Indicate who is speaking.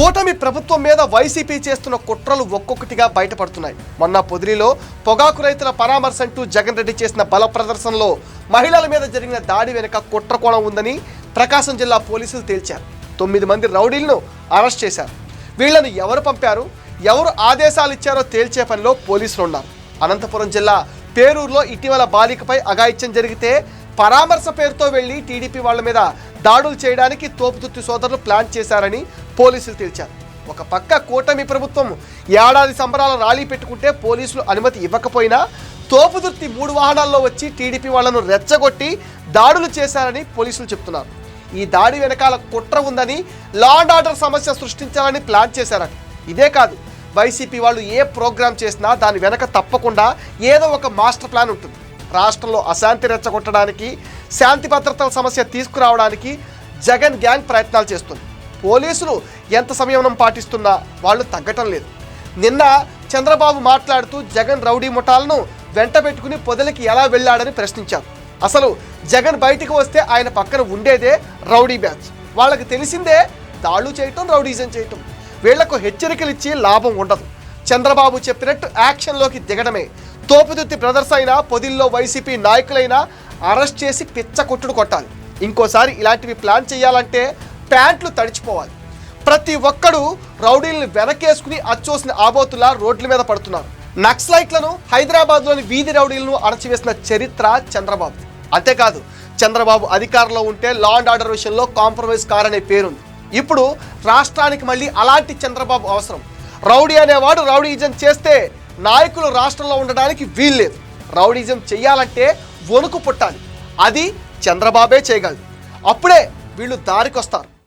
Speaker 1: కూటమి ప్రభుత్వం మీద వైసీపీ చేస్తున్న కుట్రలు ఒక్కొక్కటిగా బయటపడుతున్నాయి. మొన్న పొదిలిలో పొగాకు రైతుల పరామర్శ అంటూ జగన్ రెడ్డి చేసిన బల ప్రదర్శనలో మహిళల మీద జరిగిన దాడి వెనుక కుట్ర కోణం ఉందని ప్రకాశం జిల్లా పోలీసులు తేల్చారు. తొమ్మిది మంది రౌడీలను అరెస్ట్ చేశారు. వీళ్ళను ఎవరు పంపారు? ఎవరు ఆదేశాలు ఇచ్చారో తేల్చే పనిలో పోలీసులు ఉన్నారు. అనంతపురం జిల్లా పేరూరులో ఇటీవల బాలికపై అఘాయిత్యం జరిగితే పరామర్శ పేరుతో వెళ్ళి టీడీపీ వాళ్ళ మీద దాడులు చేయడానికి తోపుతుత్తి సోదరులు ప్లాన్ చేశారని పోలీసులు తేల్చారు. ఒక పక్క కూటమి ప్రభుత్వం ఏడాది సంబరాల ర్యాలీ పెట్టుకుంటే పోలీసులు అనుమతి ఇవ్వకపోయినా తోపుదుర్తి మూడు వాహనాల్లో వచ్చి టీడీపీ వాళ్ళను రెచ్చగొట్టి దాడులు చేశారని పోలీసులు చెప్తున్నారు. ఈ దాడి వెనకాల కుట్ర ఉందని లా అండ్ ఆర్డర్ సమస్య సృష్టించాలని ప్లాన్ చేశారట. ఇదే కాదు వైసీపీ వాళ్ళు ఏ ప్రోగ్రామ్ చేసినా దాని వెనక తప్పకుండా ఏదో ఒక మాస్టర్ ప్లాన్ ఉంటుంది. రాష్ట్రంలో అశాంతి రెచ్చగొట్టడానికి శాంతి భద్రతల సమస్య తీసుకురావడానికి జగన్ గ్యాంగ్ ప్రయత్నాలు చేస్తుంది. పోలీసులు ఎంత సంయమనం పాటిస్తున్నా వాళ్ళు తగ్గటం లేదు. నిన్న చంద్రబాబు మాట్లాడుతూ జగన్ రౌడీ ముఠాలను వెంట పెట్టుకుని పొదలకి ఎలా వెళ్ళాడని ప్రశ్నించారు. అసలు జగన్ బయటికి వస్తే ఆయన పక్కన ఉండేదే రౌడీ బ్యాచ్. వాళ్ళకి తెలిసిందే దాడులు చేయటం రౌడీజం చేయటం. వీళ్ళకు హెచ్చరికలు ఇచ్చి లాభం ఉండదు. చంద్రబాబు చెప్పినట్టు యాక్షన్లోకి దిగడమే. తోపుదుత్తి బ్రదర్స్ అయినా పొదిల్లో వైసీపీ నాయకులైనా అరెస్ట్ చేసి పిచ్చ కొట్టుడు కొట్టాలి. ఇంకోసారి ఇలాంటివి ప్లాన్ చేయాలంటే ప్యాంట్లు తడిచిపోవాలి. ప్రతి ఒక్కడు రౌడీలను వెనకేసుకుని అచ్చోసిన ఆబోతులా రోడ్ల మీద పడుతున్నారు. నక్సలైట్లను హైదరాబాద్లోని వీధి రౌడీలను అణచివేసిన చరిత్ర చంద్రబాబు. అంతేకాదు చంద్రబాబు అధికారంలో ఉంటే లా అండ్ ఆర్డర్ విషయంలో కాంప్రమైజ్ కారనే పేరుంది. ఇప్పుడు రాష్ట్రానికి మళ్ళీ అలాంటి చంద్రబాబు అవసరం. రౌడీ అనేవాడు రౌడీజం చేస్తే నాయకులు రాష్ట్రంలో ఉండడానికి వీల్లేదు. రౌడీజం చెయ్యాలంటే వణుకు పుట్టాలి. అది చంద్రబాబే చేయగలదు అప్పుడే వీళ్ళు దారికొస్తారు.